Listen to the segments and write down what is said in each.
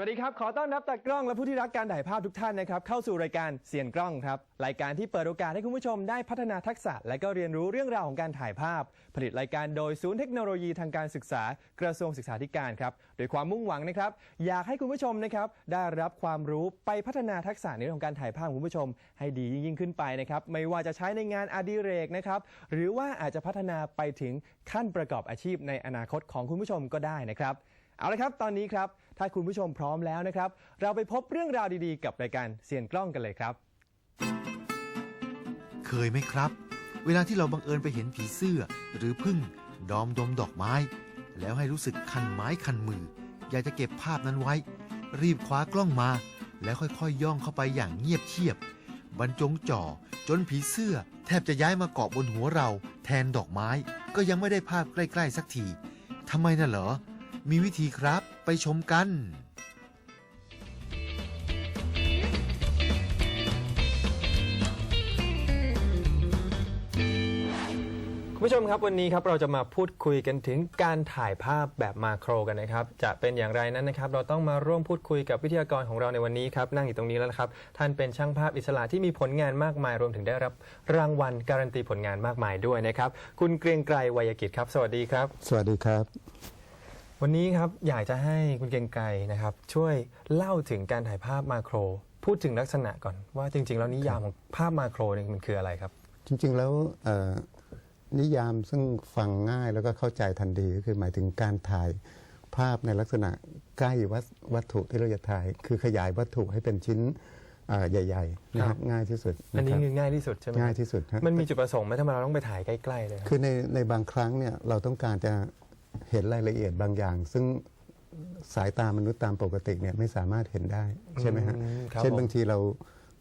สวัสดีครับ ขอต้อนรับตากล้องและผู้ที่รักการถ่ายภาพทุกท่านนะครับ เข้าสู่รายการเสียนกล้องครับ รายการที่เปิดโอกาสให้คุณผู้ชมได้พัฒนาทักษะ และก็เรียนรู้เรื่องราวของการถ่ายภาพ ผลิตรายการโดยศูนย์เทคโนโลยีทางการศึกษากระทรวงศึกษาธิการครับโดยความมุ่งหวังนะครับ อยากให้คุณผู้ชมนะครับ ได้รับความรู้ไปพัฒนาทักษะในเรื่องของการถ่ายภาพคุณผู้ชม ให้ดียิ่งขึ้นไปนะครับ ไม่ว่าจะใช้ในงานอดิเรกนะครับ หรือว่าอาจจะพัฒนาไปถึงขั้นประกอบอาชีพในอนาคตของคุณผู้ชมก็ได้นะครับ เอาละครับ ตอนนี้ครับ ถ้าคุณผู้ชมพร้อมแล้วนะครับ เราไปพบเรื่องราวดีๆ กับรายการเสียนกล้องกันเลยครับ เคยไหมครับ เวลาที่เราบังเอิญไปเห็นผีเสื้อ หรือพึ่งดอมดมดอกไม้ แล้วให้รู้สึกคันไม้คันมือ อยากจะเก็บภาพนั้นไว้ รีบคว้ากล้องมา แล้วค่อยๆย่องเข้าไปอย่างเงียบเชียบ บรรจงจ่อจนผีเสื้อ แทบจะย้ายมาเกาะบนหัวเรา แทนดอกไม้ ก็ยังไม่ได้ภาพใกล้ ๆ สักทีทำไมน่ะเหรอ มีวิธีครับไปชมกัน คุณผู้ชมครับวันนี้ครับเราจะมาพูดคุยกันถึงการถ่ายภาพแบบมาโครกันนะครับ จะเป็นอย่างไรนั้นนะครับ เราต้องมาร่วมพูดคุยกับวิทยากรของเราในวันนี้ครับ นั่งอยู่ตรงนี้แล้วนะครับ ท่านเป็นช่างภาพอิสระที่มีผลงานมากมาย รวมถึงได้รับรางวัลการันตีผลงานมากมายด้วยนะครับ คุณเกรียงไกรวัยกิจครับ สวัสดีครับ สวัสดีครับ วันนี้ครับอยากจะให้คุณเกรียงไกรนะครับ ช่วยเล่าถึงการถ่ายภาพมาโคร พูดถึงลักษณะก่อนว่าจริง ๆ แล้วนิยามของภาพมาโครเนี่ยมันคืออะไรครับ จริงๆแล้วเอ่อนิยามซึ่งฟังง่ายแล้วก็เข้าใจทันทีก็คือหมายถึงการถ่ายภาพในลักษณะใกล้วัตวัตถุที่เราจะถ่าย คือขยายวัตถุให้เป็นชิ้นเอ่อใหญ่ๆนะคครัรับบง่ายที่สุดอันนี้ะครับคือง่ายที่สุดใช่ไหมครับง่ายที่สุดฮะมันมีจุดประสงค์ไหมทำไมเราต้องไปถ่ายใกล้ๆเลยครับ คือในในบางครั้งเนี่ยเราต้องการจะ เห็นรายละเอียดบางอย่าง ซึ่งสายตามนุษย์ตามปกติเนี่ยไม่สามารถเห็นได้ใช่ไหมฮะ อืมครับเช่นผมบางทีเรา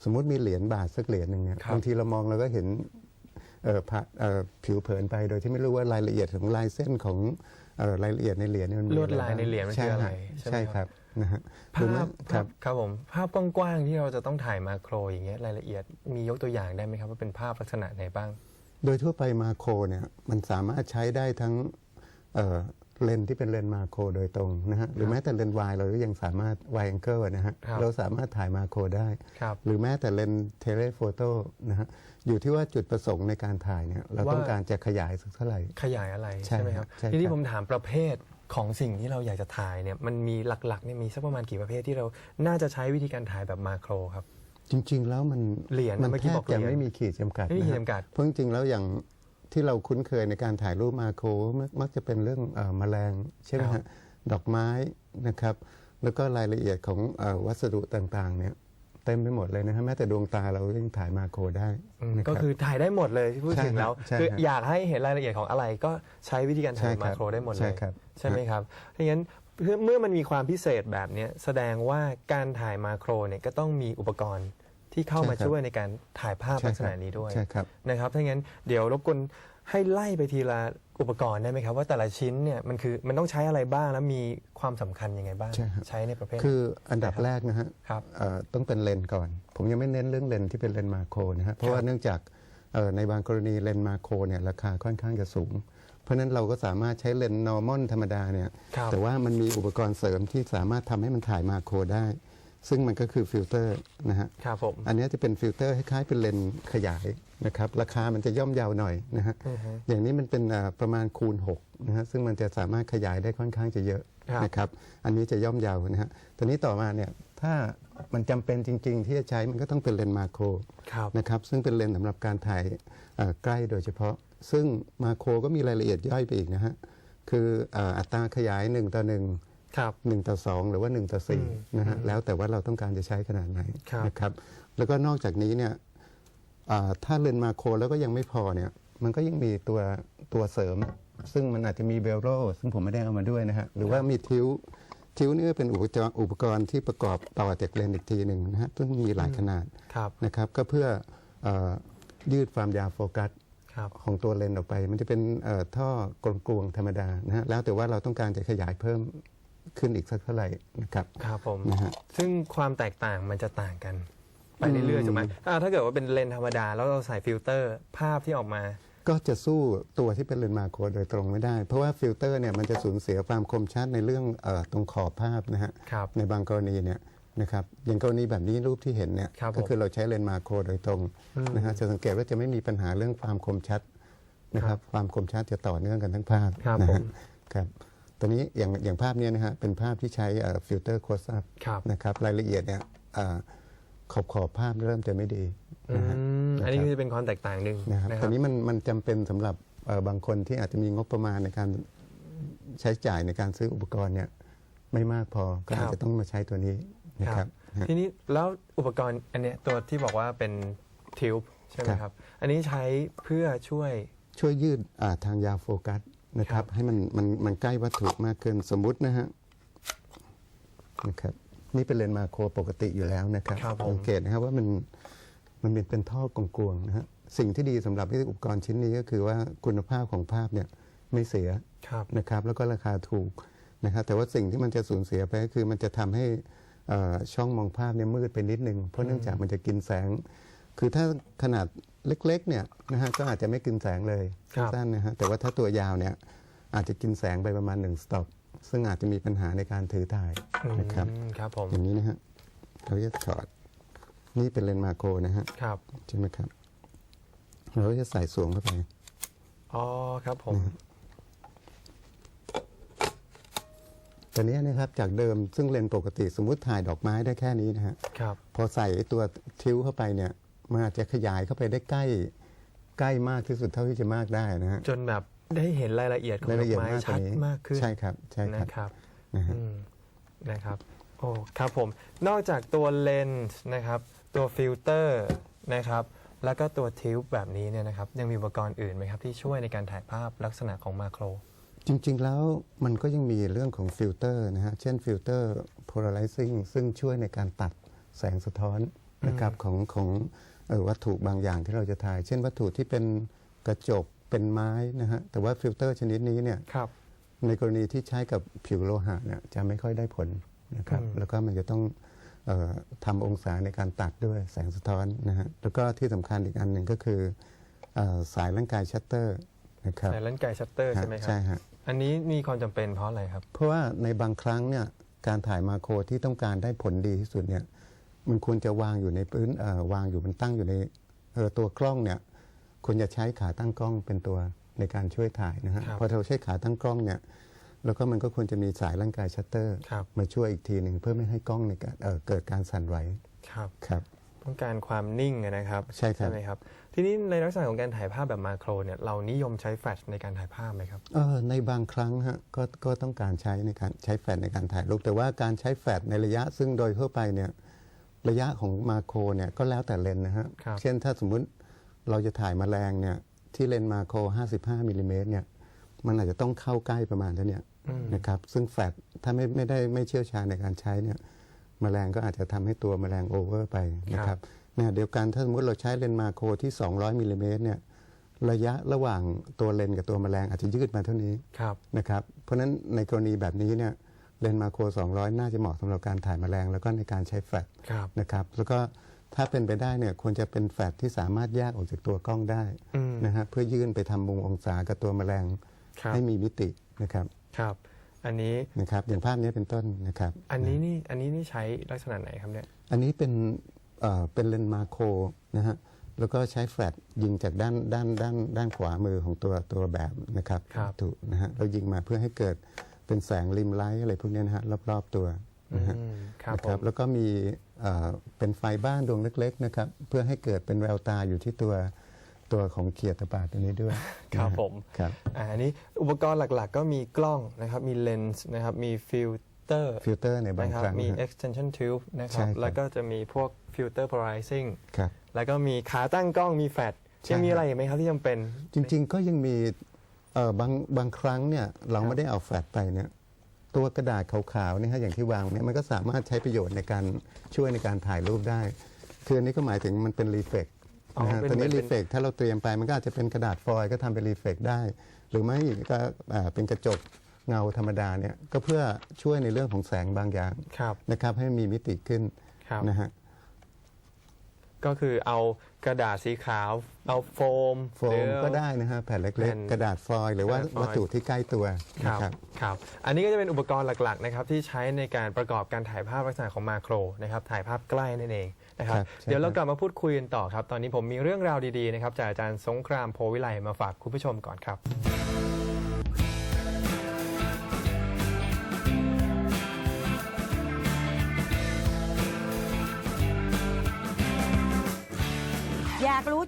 สมมุติมีเหรียญบาทสักเหรียญหนึ่งเนี่ยครับ บางทีเรามองเราก็เห็นเอ่อผ่าเอ่อผิวเผินไปโดยที่ไม่รู้ว่ารายละเอียดของลายเส้นของเอ่อรายละเอียดในเหรียญเนี่ยมันมีลวดลายในเหรียญมันคืออะไรใช่ใช่ไหม ใช่คครัรับบนะฮะหรือภาไม่พครับ ครับผมภาพกว้างๆที่เราจะต้องถ่ายมาโครอย่างเงี้ยรายละเอียดมียกตัวอย่างได้ไหมครับว่าเป็นภาพลักษณะไหนบ้าง โดยทั่วไปมาโครเนี่ยมันสามารถใช้ได้ทั้ง เอ่อเลนส์ที่เป็นเลนส์มาโครโดยตรงนะฮะหรือแม้แต่เลนส์วายเราก็ยังสามารถวายแองเกิลนะฮะครับเราสามารถถ่ายมาโครได้ครับหรือแม้แต่เลนส์เทเลโฟโต้นะฮะอยู่ที่ว่าจุดประสงค์ในการถ่ายเนี่ยเราว่าต้องการจะขยายสักเท่าไหร่ ขยายอะไรใช่ใช่ไหมครับใช่ครับทีนี้ผมถามประเภทของสิ่งที่เราอยากจะถ่ายเนี่ยมันมีหลักๆเนี่ยมีสักประมาณกี่ประเภทที่เราน่าจะใช้วิธีการถ่ายแบบมาโครครับจริง ๆ แล้วมันเหรียญมันเมื่อกี้แทบอกบจะเหรียญไม่มีขีดจำกัดไม่มีขีดนะฮะจำกัดเพราะจริงๆแล้วอย่าง ที่เราคุ้นเคยในการถ่ายรูปมาโครมักมักจะเป็นเรื่องเอ่อแมลงใช่ไหมครัฮะบดอกไม้นะครับ แล้วก็รายละเอียดของเอ่อวัสดุต่างๆ เนี่ยเต็มไปหมดเลยนะฮะแม้แต่ดวงตาเรายังถ่ายมาโครได้อืมนะรับก็คือถ่ายได้หมดเลยที่พูดใช่ถึงแล้วใช่คือครับอยากให้เห็นรายละเอียดของอะไรก็ใช้วิธีการถ่ายใช่ครัมาบโครได้หมดเลยใช่ครับใช่ไหมครับดังนั้นเพื่อเมื่อมันมีความพิเศษแบบเนี้ยแสดงว่าการถ่ายมาโครเนี่ยก็ต้องมีอุปกรณ์ ที่เข้ามาใช่ครับ ช่วยในการถ่ายภาพใช่ลักษครัณะบนี้ด้วยใช่ครับ นะครับถ้างั้นเดี๋ยวรบกวนให้ไล่ไปทีละอุปกรณ์ได้ไหมครับ ว่าแต่ละชิ้นเนี่ยมันคือมันต้องใช้อะไรบ้างแล้วมีความสำคัญยังไงบ้างใช่ครับ ใช้ในประเภท คืออันดับนะครับแรกนะฮะครับเอ่อต้องเป็นเลนส์ก่อน ผมยังไม่เน้นเรื่องเลนส์ที่เป็นเลนส์มาโครนะฮะเพราะว่าเนื่องจากเอ่อในบางกรณีเลนส์มาโครเนี่ยราคาค่อนข้างจะสูง เพราะฉะนั้นเราก็สามารถใช้เลนส์ normal ธรรมดาเนี่ยครับ แต่ว่ามันมีอุปกรณ์เสริมที่สามารถทำให้มันถ่ายมาโครได้ ซึ่งมันก็คือฟิลเตอร์นะฮะครับผมอันนี้จะเป็นฟิลเตอร์คล้ายๆเป็นเลนส์ขยายนะครับราคามันจะย่อมเยาวหน่อยนะฮะอือฮึอย่างนี้มันเป็นอ่าประมาณคูณ6นะฮะซึ่งมันจะสามารถขยายได้ค่อนข้างจะเยอะครับนะครับอันนี้จะย่อมเยาวนะฮะตอนนี้ต่อมาเนี่ยถ้ามันจำเป็นจริง ๆ ที่จะใช้มันก็ต้องเป็นเลนส์มาโครครับนะครับซึ่งเป็นเลนส์สำหรับการถ่ายเอ่อใกล้โดยเฉพาะ ซึ่งมาโครก็มีรายละเอียดย่อยไปอีกนะฮะคืออ่าอัตราขยาย1ต่อ1 ครับ 1 ต่อ 2 หรือว่า 1 ต่ออืม4นะฮะแล้วแต่ว่าเราต้องการจะใช้ขนาดไหนครับ นะครับ แล้วก็นอกจากนี้เนี่ยอ่าถ้าเลนส์มาโครแล้วก็ยังไม่พอเนี่ยมันก็ยังมีตัวตัวเสริม ซึ่งมันอาจจะมีเบลโรซึ่งผมไม่ได้เอามาด้วยนะฮะหรือว่ามีทิวทิวนี่ก็เป็นอุปกรณ์อุปกรณ์ที่ประกอบต่อจากเลนส์อีกทีหนึ่งนะฮะซึ่งมีหลายขนาดครับนะครับ ก็เพื่อเออยืดความยาวโฟกัสครับของตัวเลนส์ออกไป มันจะเป็นเอ่อท่อกลวงๆธรรมดานะฮะแล้วแต่ว่าเราต้องการจะขยายเพิ่ม ขึ้นอีกสักเท่าไหร่นะครับ ครับผม นะฮะ ซึ่งความแตกต่างมันจะต่างกัน ไปเรื่อยๆอืมถูกไหมอ่าถ้าเกิดว่าเป็นเลนส์ธรรมดา แล้วเราใส่ฟิลเตอร์ภาพที่ออกมา ก็จะสู้ตัวที่เป็นเลนส์มาโครโดยตรงไม่ได้ เพราะว่าฟิลเตอร์เนี่ยมันจะสูญเสียความคมชัดในเรื่องเออตรงขอบภาพนะฮะครับ ในบางกรณีเนี่ยนะครับอย่างกรณีแบบนี้รูปที่เห็นเนี่ยครับผมก็คือเราใช้เลนส์มาโครโดยตรงนะฮะจะสังเกตว่าจะไม่มีปัญหาเรื่องความคมชัดนะครับ ความคมชัดจะต่อเนื่องกันทั้งภาพครับนะผฮะม ครับ ตัวนี้อย่างอย่างภาพเนี้นะฮะเป็นภาพที่ใช้ฟิลเตอร์โคสอัพครับนะครับรายละเอียดเนี่ยอ่าขอบขอบภาพเริ่มจะไม่ดีอืนะฮะมอันนี้คือจะเป็นความแตกต่างหนึ่งนะครับนะคตรัอบนนี้มันมันจำเป็นสำหรับเอ่อบางคนที่อาจจะมีงบประมาณในการใช้จ่ายในการซื้ออุปกรณ์เนี่ยไม่มากพอก็อาจจะต้องมาใช้ตัวนี้นะครับฮะทีนี้แล้วอุปกรณ์อันเนี้ยตัวที่บอกว่าเป็นทิวบใช่ไหมครับครับ อันนี้ใช้เพื่อช่วยช่วยยืดอ่าทางยาวโฟกัส นะคครัรับบให้มันมันมันใกล้วัตถุมากขึ้นสมมุตินะฮะนะครับ นี่เป็นเลนส์มาโครปกติอยู่แล้วนะครับครับผม สังเกตนะครับว่ามันมันเป็นเป็นท่อกลวงๆนะฮะสิ่งที่ดีสำหรับที่อุปกรณ์ชิ้นนี้ก็คือว่าคุณภาพของภาพเนี่ยไม่เสีย ครับ นะครับแล้วก็ราคาถูกนะครับแต่ว่าสิ่งที่มันจะสูญเสียไปก็คือมันจะทำให้เอ่อช่องมองภาพเนี่ยมืดไปนิดนึงเพราะเนื่องจากมันจะกินแสง คือถ้าขนาด เล็กๆเนี่ยนะฮะก็อาจจะไม่กินแสงเลยครับสั้นๆนะฮะแต่ว่าถ้าตัวยาวเนี่ยอาจจะกินแสงไปประมาณ1สต็อปซึ่งอาจจะมีปัญหาในการถือถ่ายนะครับอืมครับผมอย่างนี้นะฮะเราจะถอดนี่เป็นเลนส์มาโครนะฮะครับใช่ไหมครับ เราก็จะใส่สวมเข้าไปอ๋อครับผมตัวเนี้ยนะครับจากเดิมซึ่งเลนส์ปกติสมมุติถ่ายดอกไม้ได้แค่นี้นะฮะครับพอใส่ไอ้ตัวทิ้วเข้าไปเนี่ย มันอาจจะขยายเข้าไปได้ใกล้ใกล้มากที่สุดเท่าที่จะมากได้นะฮะจนแบบได้เห็นรายละเอียดของรายดอละเอียกดไม้มากกชัว่าดนี้มากขึ้นใช่ครับใช่ครับนะครับนะฮะอืมนะครับโอ้ครับผมนอกจากตัวเลนส์นะครับตัวฟิลเตอร์นะครับแล้วก็ตัวทิวบแบบนี้เนี่ยนะครับยังมีอุปกรณ์อื่นไหมครับที่ช่วยในการถ่ายภาพลักษณะของมาโคร จริง ๆ แล้วมันก็ยังมีเรื่องของฟิลเตอร์นะฮะเช่นฟิลเตอร์ polarizing ซึ่งช่วยในการตัดแสงสะท้อนนะครับของของเอ่อ วัตถุบางอย่างที่เราจะถ่าย เช่นวัตถุที่เป็นกระจกเป็นไม้นะฮะแต่ว่าฟิลเตอร์ชนิดนี้เนี่ยครับในกรณีที่ใช้กับผิวโลหะเนี่ยจะไม่ค่อยได้ผลนะครับอืมแล้วก็มันจะต้องเออทำองศาในการตัดด้วยแสงสะท้อนนะฮะแล้วก็ที่สำคัญอีกอันหนึ่งก็คือเออสายร่างกายชัตเตอร์นะครับในเลนส์ไกชัตเตอร์ใช่ไหมครัใช่บฮะอันนี้มีความจำเป็นเพราะอะไรครับ เพราะว่าในบางครั้งเนี่ยการถ่ายมาโครที่ต้องการได้ผลดีที่สุดเนี่ย มันควรจะวางอยู่ในพื้นเอ่อวางอยู่มันตั้งอยู่ในเอ่อตัวกล้องเนี่ยควรจะใช้ขาตั้งกล้องเป็นตัวในการช่วยถ่ายนะฮะครับพอเราใช้ขาตั้งกล้องเนี่ยแล้วก็มันก็ควรจะมีสายร่างกายชัตเตอร์ครับมาช่วยอีกทีหนึ่งเพื่อไม่ให้กล้องในการเอ่อเกิดการสั่นไหวครับครับต้องการความนิ่งอะนะครับ ใช่ครับไหมครับ ทีนี้ในลักษณะของการถ่ายภาพแบบมาโครเนี่ยเรานิยมใช้แฟลชในการถ่ายภาพไหมครับเออในบางครั้งฮะก็ก็ต้องการใช้ในการใช้แฟลชในการถ่ายรูปแต่ว่าการใช้แฟลชในระยะซึ่งโดยทั่วไปเนี่ย ระยะของมาโครเนี่ยก็แล้วแต่เลนส์นะฮะครับเช่นถ้าสมมุติเราจะถ่ายแมลงเนี่ยที่เลนส์มาโคร 55มิลลิเมตรเนี่ยมันอาจจะต้องเข้าใกล้ประมาณเท่าเนี้ยอืมนะครับซึ่งแฟลชถ้าไม่ไม่ได้ไม่เชี่ยวชาญในการใช้เนี่ยแมลงก็อาจจะทำให้ตัวแมลงโอเวอร์ไปนะครับเนี่ยเดียวกันถ้าสมมติเราใช้เลนส์มาโครที่ 200มิลลิเมตรเนี่ยระยะระหว่างตัวเลนส์กับตัวแมลงอาจจะยืดมาเท่านี้ครับนะครับเพราะฉะนั้นในกรณีแบบนี้เนี่ย เลนส์มาโคร 200 น่าจะเหมาะสำหรับการถ่ายแมลง แล้วก็ในการใช้แฟลชครับนะครับ แล้วก็ถ้าเป็นไปได้เนี่ยควรจะเป็นแฟลชที่สามารถแยกออกจากตัวกล้องได้อืมนะฮะเพื่อยื่นไปทำมุมองศากับตัวแมลงครับให้มีมิตินะครับครับ อันนี้นะครับอย่างภาพนี้เป็นต้นนะครับ อันนี้นี่อันนี้นี่ใช้ลักษณะไหนครับเนี่ยอันนี้เป็นเอ่อเป็นเลนส์มาโครนะฮะแล้วก็ใช้แฟลชยิงจากด้านด้านด้านด้านขวามือของตัวตัวแบบนะครับครับถูกนะฮะเรายิงมาเพื่อให้เกิด เป็นแสงริมไลท์อะไรพวกนี้นะฮะรอบๆตัวนะฮะอืมครับนะผมแล้วก็มีเอ่อเป็นไฟบ้านดวงเล็กๆนะครับเพื่อให้เกิดเป็นแววตาอยู่ที่ตัวตัวของเขียดตะปาดตัวนี้ด้วย ครับนะฮะผมครับอ่าอันนี้อุปกรณ์หลักๆ ก็มีกล้องนะครับมีเลนส์นะครับมีฟิลเตอร์ฟิลเตอร์ในบางนะครับครั้งมีนะฮะ extension tube นะคใช่รับครับแล้วก็จะมีพวกฟิลเตอร์ polarizing ครับแล้วก็มีขาตั้งกล้องมีแฟลชใช่ยังมีอะไรอีกไหมครับที่จำเป็น จริง ๆ ก็ยังมี เอ่อบางบางครั้งเนี่ยเราไม่ได้เอาแฟลชไปเนี่ยตัวกระดาษขาวๆเนี่ยฮะอย่างที่วางเนี่ยมันก็สามารถใช้ประโยชน์ในการช่วยในการถ่ายรูปได้ คืออันนี้ก็หมายถึงมันเป็นรีเฟกอ๋อนะฮะเป็นตัวนี้เหมือนรีเป็นเฟกถ้าเราเตรียมไปมันก็อาจจะเป็นกระดาษฟอยล์ก็ทำเป็นรีเฟกได้ หรือไม่ก็อ่าเป็นกระจกเงาธรรมดาเนี่ยก็เพื่อช่วยในเรื่องของแสงบางอย่างครับ นะครับให้มีมิติขึ้นครับ นะฮะ ก็คือเอากระดาษสีขาว เอาโฟมโฟหรือมก็ได้นะฮะแผ่นแผ่เล็กนๆกระดาษฟอยล์หรือว่ากระดาษฟอยล์วัตถุที่ใกล้ตัวคนะรับครับ ครับ อันนี้ก็จะเป็นอุปกรณ์หลักๆนะครับที่ใช้ในการประกอบการถ่ายภาพลักษณะของมาโครนะครับถ่ายภาพใกล้นั่นเองนะครับครับใช่ เดี๋ยวเราครับกลับมาพูดคุยกันต่อครับ ตอนนี้ผมมีเรื่องราวดีๆนะครับจากอาจารย์สงครามโพวิไลมาฝากคุณผู้ชมก่อนครับ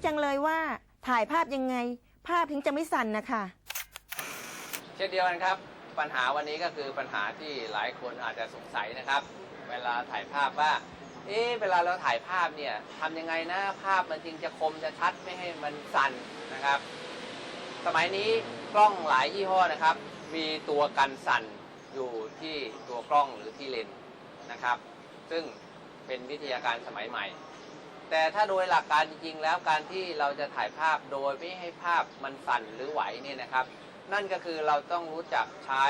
จังเลยว่าถ่ายภาพยังไง ภาพถึงจะไม่สั่นนะคะเช่นเดียวกันครับ ปัญหาวันนี้ก็คือปัญหาที่หลายคนอาจจะสงสัยนะครับ เวลาถ่ายภาพว่าเอ๊ะเวลาเราถ่ายภาพเนี่ยทำยังไงนะภาพมันจึงจะคมจะชัดไม่ให้มันสั่นนะครับ สมัยนี้กล้องหลายยี่ห้อนะครับ มีตัวกันสั่นอยู่ที่ตัวกล้องหรือที่เลนส์นะครับ ซึ่งเป็นวิทยาการสมัยใหม่ แต่ถ้าโดยหลักการจริงๆแล้วการที่เราจะถ่ายภาพโดยไม่ให้ภาพมันสั่นหรือไหวเนี่ยนะครับ นั่นก็คือเราต้องรู้จักใช้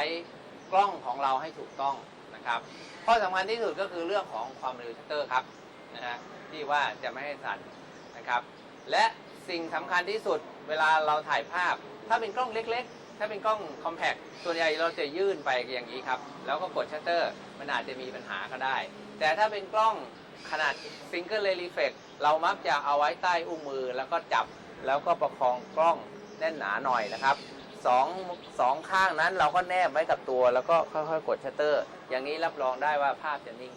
กล้องของเราให้ถูกต้องนะครับข้อสำคัญที่สุดก็คือเรื่องของความเร็วชัตเตอร์ครับนะฮะที่ว่าจะไม่ให้สั่นนะครับ และสิ่งสำคัญที่สุดเวลาเราถ่ายภาพ ถ้าเป็นกล้องเล็ก ๆ ถ้าเป็นกล้องคอมแพคส่วนใหญ่เราจะยื่นไปอย่างนี้ครับ แล้วก็กดชัตเตอร์ มันอาจจะมีปัญหาก็ได้ แต่ถ้าเป็นกล้อง ขนาดซิงเกิลเลรีเฟกเรามักจะเอาไว้ใต้อุ้งมือแล้วก็จับแล้วก็ประคองกล้องแน่นหนาหน่อยนะครับสองสองข้างนั้นเราก็แนบไว้กับตัว แล้วก็ค่อยๆกดชัตเตอร์ อย่างนี้รับรองได้ว่าภาพจะนิ่ง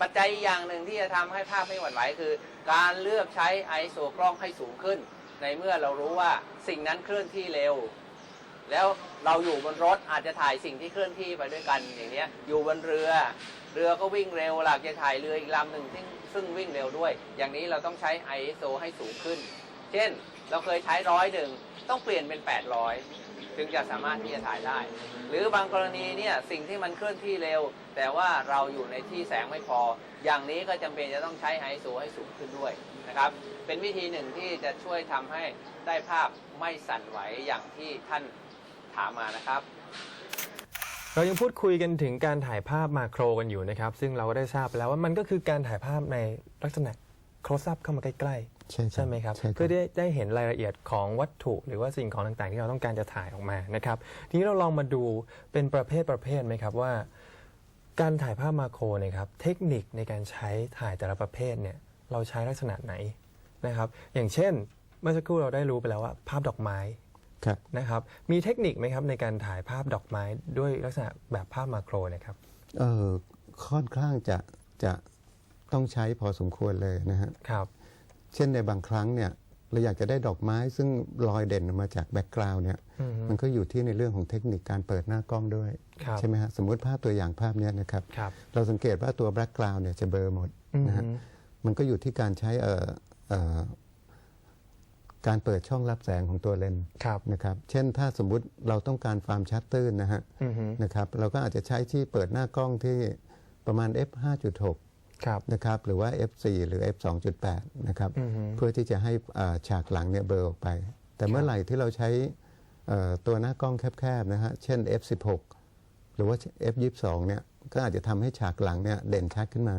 ปัจจัยอย่างหนึ่งที่จะทำให้ภาพไม่หวั่นไหวคือ การเลือกใช้ ISO กล้องให้สูงขึ้น ในเมื่อเรารู้ว่าสิ่งนั้นเคลื่อนที่เร็ว แล้วเราอยู่บนรถอาจจะถ่ายสิ่งที่เคลื่อนที่ไปด้วยกันอย่างเนี้ยอยู่บนเรือ เรือก็วิ่งเร็วหลักจะถ่ายเรืออีกลำหนึ่งซึ่งซึ่งวิ่งเร็วด้วย อย่างนี้เราต้องใช้ ISO ให้สูงขึ้น เช่น เราเคยใช้ร้อยหนึ่งต้องเปลี่ยนเป็น 800 ถึงจะสามารถที่จะถ่ายได้ หรือบางกรณีเนี่ยสิ่งที่มันเคลื่อนที่เร็ว แต่ว่าเราอยู่ในที่แสงไม่พอ อย่างนี้ก็จำเป็นจะต้องใช้ ISO ให้สูงขึ้นด้วยนะครับ เป็นวิธีหนึ่งที่จะช่วยทำให้ได้ภาพไม่สั่นไหวอย่างที่ท่านถามมานะครับ เรายังพูดคุยกันถึงการถ่ายภาพมาโครกันอยู่นะครับ ซึ่งเราก็ได้ทราบไปแล้วว่ามันก็คือการถ่ายภาพในลักษณะ close up เข้ามาใกล้ใช่ๆใช่ไหมครับใช่ครับเพื่อได้ได้เห็นรายละเอียดของวัตถุหรือว่าสิ่งของต่างๆที่เราต้องการจะถ่ายออกมานะครับทีนี้เราลองมาดูเป็นประเภทประเภทไหมครับว่าการถ่ายภาพมาโครเนี่ยครับเทคนิคในการใช้ถ่ายแต่ละประเภทเนี่ยเราใช้ลักษณะไหนนะครับอย่างเช่นเมื่อสักครู่เราได้รู้ไปแล้วว่าภาพดอกไม้ ครับ นะครับมีเทคนิคไหมครับในการถ่ายภาพดอกไม้ด้วยลักษณะแบบภาพมาโครเนะครับ เออค่อนข้างจะจะต้องใช้พอสมควรเลยนะฮะ ครับ เช่นในบางครั้งเนี่ยเราอยากจะได้ดอกไม้ซึ่งลอยเด่นออกมาจากแบ็กกราวน์เนี่ยอือฮึมันก็อยู่ที่ในเรื่องของเทคนิคการเปิดหน้ากล้องด้วย ครับ ใช่ไหมฮะ สมมติภาพตัวอย่างภาพเนี้ยนะครับ ครับ เราสังเกตว่าตัวแบ็กกราวน์เนี่ยจะเบลอหมดอือนะฮึฮะมันก็อยู่ที่การใช้เอ่อเอ่อ การเปิดช่องรับแสงของตัวเลนส์ครับนะครับ เช่นถ้าสมมุติเราต้องการความชัดตื้นนะฮะอือฮึนะครับ เราก็อาจจะใช้ที่เปิดหน้ากล้องที่ประมาณ f 5.6ครับนะครับ หรือว่า f 4หรือ f 2.8นะครับอือฮึเพื่อที่จะให้อ่าฉากหลังเนี่ยเบลอออกไป แต่เมื่อไหร่ที่เราใช้เอ่อตัวหน้ากล้องแคบๆนะฮะ เช่น f 16หรือว่า f 22เนี่ย ก็อาจจะทำให้ฉากหลังเนี่ยเด่นชัดขึ้นมา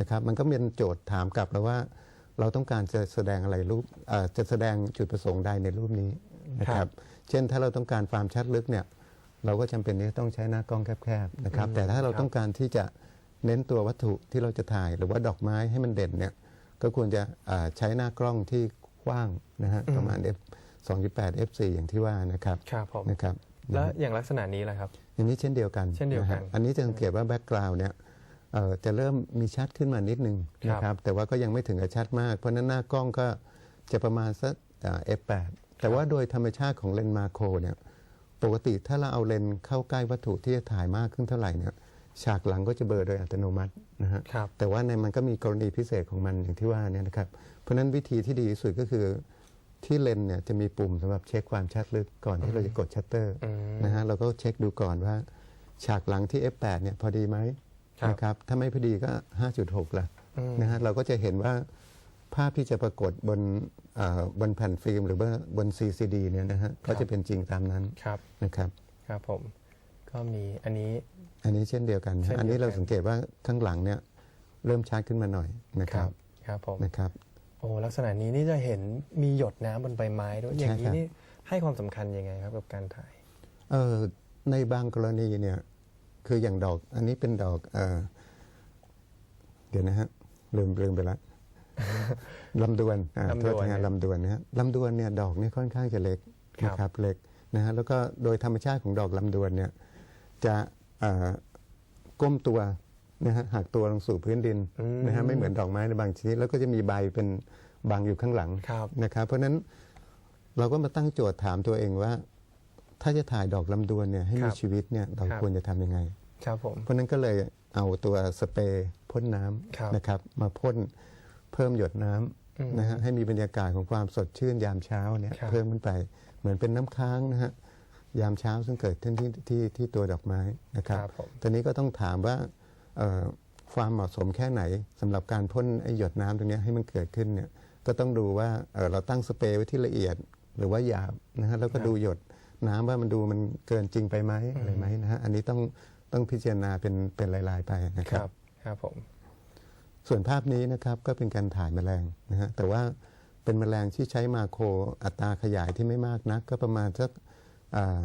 นะครับ มันก็เป็นโจทย์ถามกลับเราว่า เราต้องการจะแสดงอะไรรูปเอ่อจะแสดงจุดประสงค์ใดในรูปนี้นะคครัรับบเช่นถ้าเราต้องการความชัดลึกเนี่ยเราก็จำเป็นที่จะต้องใช้หน้ากล้องแคบๆนะครับอืมแต่ถ้าเราครับต้องการที่จะเน้นตัววัตถุที่เราจะถ่าย หรือว่าดอกไม้ให้มันเด่นเนี่ยก็ควรจะอ่าใช้หน้ากล้องที่กว้างนะฮะประมาณ f 2.8 f 4อย่างที่ว่านะครับครับผมนะครับแล้วอย่างลักษณะนี้แหละครับ อย่างนี้เช่นเดียวกันเช่นเดียวกันะฮะอันนี้จะสังเกตว่าแบ็กกราวน์เนี่ยเอ่อ จะเริ่มมีชัดขึ้นมานิดนึงครับนะครับ แต่ว่าก็ยังไม่ถึงกับชัดมาก เพราะฉะนั้นหน้ากล้องก็จะประมาณสักอ่า f8 แต่ว่าโดยธรรมชาติของเลนส์มาโครเนี่ยปกติถ้าเราเอาเลนส์เข้าใกล้วัตถุที่จะถ่ายมากขึ้นเท่าไหร่เนี่ยฉากหลังก็จะเบลอโดยอัตโนมัตินะฮะครับแต่ว่าในมันก็มีกรณีพิเศษของมันอย่างที่ว่าเนี่ยนะครับ เพราะฉะนั้นวิธีที่ดีที่สุดก็คือที่เลนส์เนี่ยจะมีปุ่มสำหรับเช็คความชัดลึกก่อนที่เราจะกดชัตเตอร์อืมนะฮะเราก็เช็คดูก่อนว่า ฉากหลังที่ F8 เนี่ยพอดีไหมครับ นะครับถ้าไม่พอดีก็ 5.6ละอืมนะฮะเราก็จะเห็นว่าภาพที่จะปรากฏบนเอ่อบนแผ่นฟิล์ม หรือว่าบน CCD เนี่ยนะฮะก็จะเป็นจริงตามนั้นครับนะครับครับผมก็มีอันนี้อันนี้เช่นเดียวกันนะเช่นเดียวกัน อันนี้เราสังเกตว่าข้างหลังเนี่ยเริ่มชัดขึ้นมาหน่อยนะคครัรับบครับผมนะครับโอ้ลักษณะนี้นี่จะเห็นมีหยดน้ำบนใบไม้ด้วยอย่างนี้ใช่ครับนี่ให้ความสำคัญยังไงครับกับการถ่ายเออในบางกรณีเนี่ย คืออย่างดอก อันนี้เป็นดอกเออเดี๋ยวนะฮะลืมลืมไปละลำดวนอ่าลำดวน โทษนะฮะลำดวนนะฮะลำดวนเนี่ยดอกเนี่ยค่อนข้างจะเล็กครับนะครับเล็กนะฮะแล้วก็โดยธรรมชาติของดอกลำดวนเนี่ยจะเอ่อก้มตัวนะฮะหักตัวลงสู่พื้นดินอืมนะฮะไม่เหมือนดอกไม้ในบางชนิด แล้วก็จะมีใบเป็นบางอยู่ข้างหลังครับนะครับ เพราะฉะนั้นเราก็มาตั้งโจทย์ถามตัวเองว่า ถ้าจะถ่ายดอกลำดวนเนี่ยให้ครัมีบชีวิตเนี่ยเราครับ ควรจะทำยังไง ครับผม เพราะฉะนั้นก็เลยเอาตัวสเปรย์พ่นน้ครับำนะครับ มาพ่นเพิ่มหยดน้อืมำนะฮะให้มีบรรยากาศของความสดชื่นยามเช้าเนี่ยครับเพิ่มขึ้นไปเหมือนเป็นน้ำค้างนะฮะยามเช้าซึ่งเกิดขึ้นที่ที่ที่ตัวดอกไม้นะครับครับผมตอนนี้ก็ต้องถามว่าเอ่อความเหมาะสมแค่ไหนสำหรับการพ่นไอ้หยดน้ำตรงเนี้ยให้มันเกิดขึ้นเนี่ยก็ต้องดูว่าเอ่อเราตั้งสเปรย์ไว้ที่ละเอียดหรือว่าหยาบนะฮะแล้วก็ครับดูหยดน้ำว่ามันดูมันเกินจริงไปไหมอะไรไหมนะฮะอันนี้ต้อง ต้องพิจารณาเป็นเป็นลายๆไปนะคครัรับบครับผม ส่วนภาพนี้นะครับก็เป็นการถ่ายแมลงนะฮะแต่ว่าเป็นแมลงที่ใช้มาโครอัตราขยายที่ไม่มากนัก ก็ประมาณสักอ่า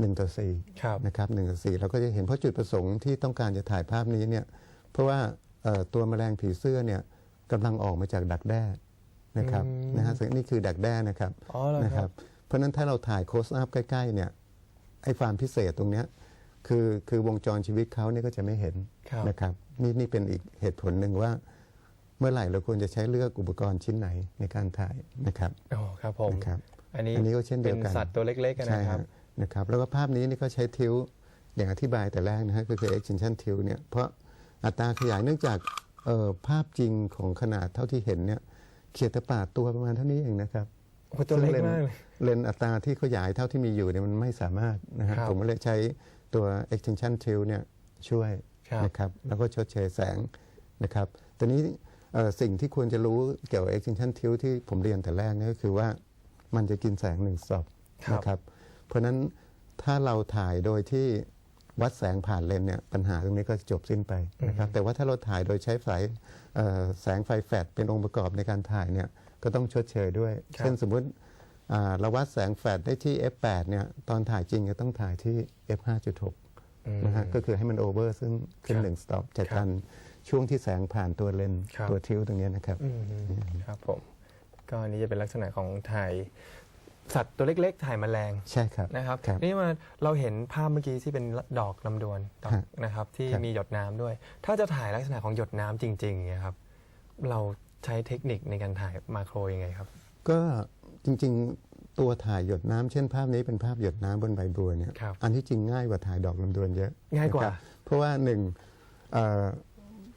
หนึ่งต่อสี่ครับนะครับหนึ่งต่อสี่เราก็จะเห็นเพราะจุดประสงค์ที่ต้องการจะถ่ายภาพนี้เนี่ยเพราะว่าเอ่อตัวแมลงผีเสื้อเนี่ยกำลังออกมาจากดักแด้นะครับอืมนะฮะซึ่งนี่คือดักแด้นะครับอ๋อเหรอนะคครัรับบเพราะฉะนั้นถ้าเราถ่ายโคสอัพใกล้ๆเนี่ยไอ้ความพิเศษตรงเนี้ย คือคือวงจรชีวิตเขาเนี่ยก็จะไม่เห็นครับนะครับนี่นี่เป็นอีกเหตุผลหนึ่งว่า เมื่อไหร่เราควรจะใช้เลือกอุปกรณ์ชิ้นไหนในการถ่ายนะครับอ๋อครับผมนะครับอันนี้อันนี้ก็เช่นเดียวกันป็สัตว์ตัวเล็กๆกันใช่นะครับฮะนะครับ แล้วก็ภาพนี้นี่ก็ใช้ทิวอย่างอธิบายแต่แรกนะฮะก็คือ extension ทิวเนี่ยเพราะอัตราขยายเนื่องจากเอ่อภาพจริงของขนาดเท่าที่เห็นเนี่ยเขียดตะปาดตัวประมาณเท่านี้เองนะครับโอ้โหตัวเล็กซึ่งมากเลยเลนส์อัตราที่ขยายเท่าที่มีอยู่เนี่ยมันไม่สามารถนะฮะครับผมก็เลยใช้ ตัว extension tilt เนี่ยช่วยครับนะครับแล้วก็ชดเชยแสงนะครับตอนนี้เอ่อสิ่งที่ควรจะรู้เกี่ยวกับ extension tilt ที่ผมเรียนแต่แรกเนี่ยก็คือว่ามันจะกินแสงหนึ่งสอบครับนะครับเพราะฉะนั้นถ้าเราถ่ายโดยที่วัดแสงผ่านเลนส์เนี่ยปัญหาตรงนี้ก็จบสิ้นไปนะครับแต่ว่าถ้าเราถ่ายโดยใช้สายเอ่อแสงไฟแฟลชเป็นองค์ประกอบในการถ่ายเนี่ยก็ต้องชดเชยด้วยครับเช่นสมมุติอ่า เราวัดแสงแฟลชได้ที่ f8 เนี่ยตอนถ่ายจริงก็ต้องถ่ายที่ f5.6 อืมนะฮะก็คือให้มันโอเวอร์ซึ่งขึ้นครับหนึ่งสต็อปจากครับการช่วงที่แสงผ่านตัวเลนส์ครับ ตัวทิวตรงเนี้ยนะครับอืมครับผม ก็อันนี้จะเป็นลักษณะของถ่ายสัตว์ตัวเล็ก ๆ ถ่ายแมลงใช่ครับ นะครับ ครับนี่มาเราเห็นภาพเมื่อกี้ที่เป็นดอกลำดวนดอกฮะนะครับ ที่ครับ มีหยดน้ำด้วย ถ้าจะถ่ายลักษณะของหยดน้ำจริงๆเนี่ยครับ เราใช้เทคนิคในการถ่ายมาโครยังไงครับ ก็ จริง ๆ ตัวถ่ายหยดน้ำเช่นภาพนี้เป็นภาพหยดน้ำบนใบบัวเนี่ยครับอันที่จริงง่ายกว่าถ่ายดอกลำดวนเยอะง่ายกว่านะครับเพราะว่าหนึ่งเอ่อ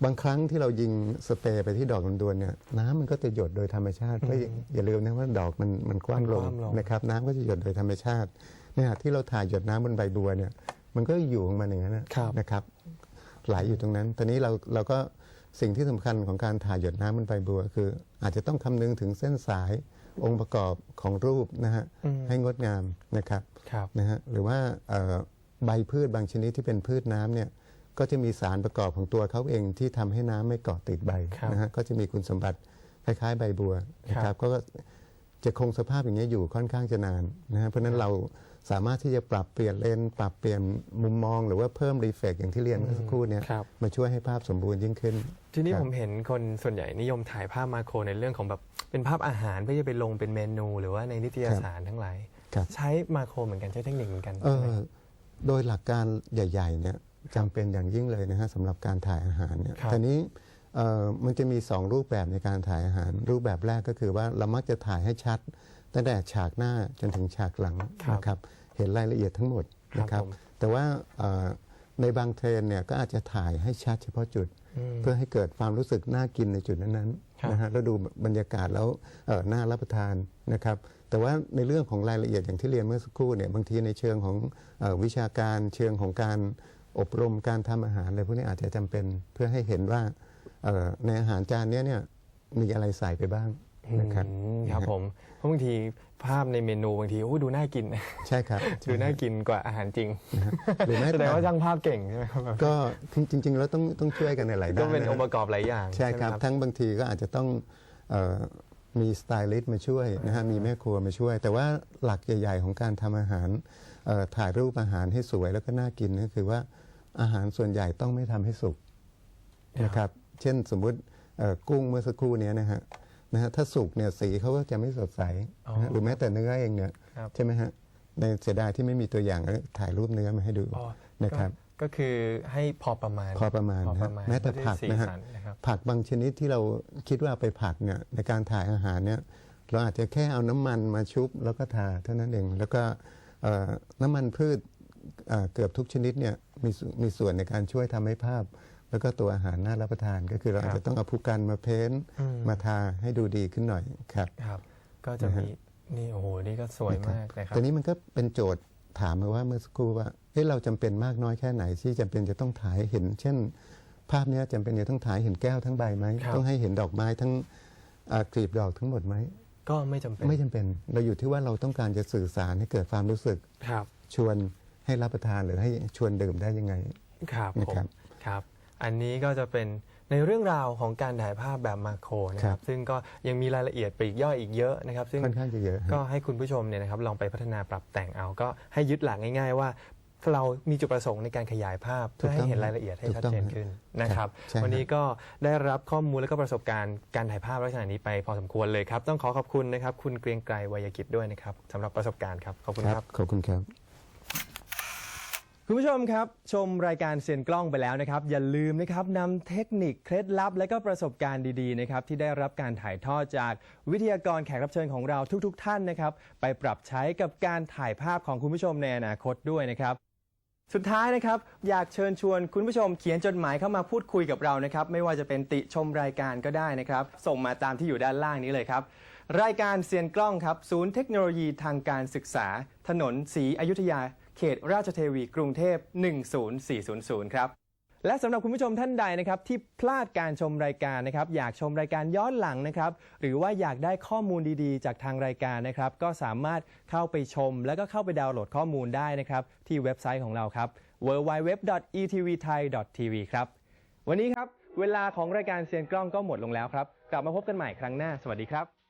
บางครั้งที่เรายิงสเปรย์ไปที่ดอกลำดวนเนี่ยน้ำมันก็จะหยดโดยธรรมชาติเพราะอย่าลืมนะว่าดอกมันมันกว้างลงมันกว้างลงนะครับ น้ำก็จะหยดโดยธรรมชาติเนี่ยที่เราถ่ายหยดน้ำบนใบบัวเนี่ย มันก็อยู่ของมันอย่างนั้นนะครับนะครับไหลอยู่ตรงนั้น ตอนนี้เราเราก็สิ่งที่สำคัญของการถ่ายหยดน้ำบนใบบัว คือ อาจจะต้องคำนึงถึงเส้นสาย องค์ประกอบของรูปนะฮะอืมให้งดงามนะครับครับนะฮะหรือว่าเอ่อใบพืชบางชนิดที่เป็นพืชน้ำเนี่ยก็จะมีสารประกอบของตัวเขาเองที่ทำให้น้ำไม่เกาะติดใบครับนะฮะก็จะมีคุณสมบัติคล้ายๆ ใบบัวนะคครัรับบก็จะคงสภาพอย่างนี้ยอยู่ค่อนข้างจะนานนะฮะเพราะฉะนั้นเรา สามารถที่จะปรับเปลี่ยนเลนส์ปรับเปลี่ยนมุมมอง หรือว่าเพิ่มรีเฟกอย่างที่เรียนเมื่อสักครู่เนี่ยครับ มาช่วยให้ภาพสมบูรณ์ยิ่งขึ้น ทีนี้ครับ ผมเห็นคนส่วนใหญ่นิยมถ่ายภาพมาโครในเรื่องของแบบเป็นภาพอาหารเพื่อจะไปลงเป็นเมนู หรือว่าในนิตยสารทั้งหลายครับ ใช้มาโครเหมือนกันใช้เทคนิคเหมือนกันเอใช่ไหม อโดยหลักการใหญ่ๆเนี่ยจำเป็นอย่างยิ่งเลยนะฮะสำหรับการถ่ายอาหารเนี่ยครับ ทีนี้เอ่อมันจะมี 2 รูปแบบในการถ่ายอาหาร รูปแบบแรกก็คือว่าเรามักจะถ่ายให้ชัด ตั้งแต่ฉากหน้าจนถึงฉากหลังครับนะครับเห็นรายละเอียดทั้งหมดนะคครัรับบผมแต่ว่าเอ่อในบางเทรนเนี่ยก็อาจจะถ่ายให้ชัดเฉพาะจุดมเพื่อให้เกิดความรู้สึกน่ากินในจุดนั้นครับๆนะฮะแล้วดูบรรยากาศแล้วเอ่อน่ารับประทานนะครับ แต่ว่าในเรื่องของรายละเอียดอย่างที่เรียนเมื่อสักครู่เนี่ยบางทีในเชิงของเออวิชาการเชิงของการอบรมการทำอาหารอะไรพวกนี้อาจจะจำเป็นเพื่อให้เห็นว่าเอ่อในอาหารจานเนี้ยเนี่ยมีอะไรใส่ไปบ้าง นะครับอืมครับผมเพราะบางทีภาพในเมนูบางทีโอ้ดูน่ากินใช่ครับดูน่ากินกว่าอาหารจริงนะฮะหรือแม้แสดแต่งว่าช่างภาพเก่งใช่ไหมครับก็จริง ๆ แล้วต้องต้องช่วยกันในหลายก็ด้านเป็นนะองค์ประกอบหลายอย่างใช่ครับไหมทั้งบางทีก็อาจจะต้องเอ่อมีสไตลิสต์มาช่วยนะฮะมีแม่ครัวมาช่วย แต่ว่าหลักใหญ่ๆของการทำอาหารเอ่อถ่ายรูปอาหารให้สวยแล้วก็น่ากินก็คือว่าอาหารส่วนใหญ่ต้องไม่ทำให้สุกนะครับ เช่นสมมุติเอ่อกุ้งเมื่อสักครู่เนี้ยนะฮะ นะฮะถ้าสุกเนี่ยสีเขาก็จะไม่สดใสนะฮะหรือแม้แต่เนื้อเองเนี่ยครับ ใช่ไหมฮะในเสียดายที่ไม่มีตัวอย่างแล้วถ่ายรูปเนื้อมาให้ดูอ๋อนะครับ ก็คือให้พอประมาณพอประมาณพอนะปฮะระมาณแม้แต่เพื่อผักที่นะฮะสีสันะครับ ผักบางชนิดที่เราคิดว่าเอาไปผัดเนี่ยในการถ่ายอาหารเนี่ยเราอาจจะแค่เอาน้ำมันมาชุบแล้วก็ทาเท่านั้นเอง แล้วก็เอ่อน้ำมันพืชเอ่อเกือบทุกชนิดเนี่ยมีส่วนมีส่วนในการช่วยทำให้ภาพ แล้วก็ตัวอาหารน่ารับประทานก็คือเราครับอาจจะต้องเอาผู้กันมาเพ้นท์อืมมาทาให้ดูดีขึ้นหน่อยครับครับ ก็จะนะฮะมีนี่โอ้โหนี่ก็สวยมากนะครับแต่นี้มันก็เป็นโจทย์ถามมาว่าเมื่อสักครู่ว่าเอ๊ะเราจำเป็นมากน้อยแค่ไหนที่จำเป็นจะต้องถ่ายให้เห็น เช่น ภาพเนี้ยจำเป็นจะต้องถ่ายให้เห็นแก้วทั้งใบไหมครับต้องให้เห็นดอกไม้ทั้งอ่ากลีบดอกทั้งหมดไหมก็ไม่จำเป็นไม่จำเป็นเราอยู่ที่ว่าเราต้องการจะสื่อสารให้เกิดความรู้สึกครับ ชวนให้รับประทานหรือให้ชวนดื่มได้ยังไงครับผนะมครับครับ อันนี้ก็จะเป็นในเรื่องราวของการถ่ายภาพแบบมาโครนะคครัรับบ ซึ่งก็ยังมีรายละเอียดปลีกย่อยอีกเยอะนะครับ ซึ่งค่อนข้างจะเยอะฮะก็ให้คุณผู้ชมเนี่ยนะครับลองไปพัฒนาปรับแต่งเอา ก็ให้ยึดหลักง่าย ๆ ว่า เรามีจุดประสงค์ในการขยายภาพ เพื่อให้เห็นรายละเอียดให้ถูกชัดต้องเจนขึ้นนะครับ ใช่ครับ วันนี้ก็ได้รับข้อมูลและก็ประสบการณ์การถ่ายภาพลักษณะนี้ไปพอสมควรเลยครับ ต้องขอขอบคุณนะครับ คุณเกรียงไกรวัยกิจด้วยนะครับสำหรับประสบการณ์ครับขอบคุณครับ ขอบคุณครับ คุณผู้ชมครับ ชมรายการเซียนกล้องไปแล้วนะครับ อย่าลืมนะครับนำเทคนิคเคล็ดลับ และก็ประสบการณ์ดีๆนะครับที่ได้รับการถ่ายทอดจากวิทยากรแขกรับเชิญของเราทุกๆท่านนะครับไปปรับใช้กับการถ่ายภาพของคุณผู้ชมในอนาคตด้วยนะครับสุดท้ายนะครับ อยากเชิญชวนคุณผู้ชมเขียนจดหมายเข้ามาพูดคุยกับเรานะครับ ไม่ว่าจะเป็นติชมรายการก็ได้นะครับ ส่งมาตามที่อยู่ด้านล่างนี้เลยครับ รายการเซียนกล้องครับ ศูนย์เทคโนโลยีทางการศึกษา ถนนศรีอยุธยา เขตราชเทวีกรุงเทพ 10400 ครับ และสำหรับคุณผู้ชมท่านใดนะครับที่พลาดการชมรายการนะครับ อยากชมรายการย้อนหลังนะครับ หรือว่าอยากได้ข้อมูลดีๆ จากทางรายการนะครับ ก็สามารถเข้าไปชม แล้วก็เข้าไปดาวน์โหลดข้อมูลได้นะครับที่เว็บไซต์ของเราครับ www.etvthai.tv ครับ วันนี้ครับ เวลาของรายการเซียนกล้องก็หมดลงแล้วครับ กลับมาพบกันใหม่ครั้งหน้า สวัสดีครับ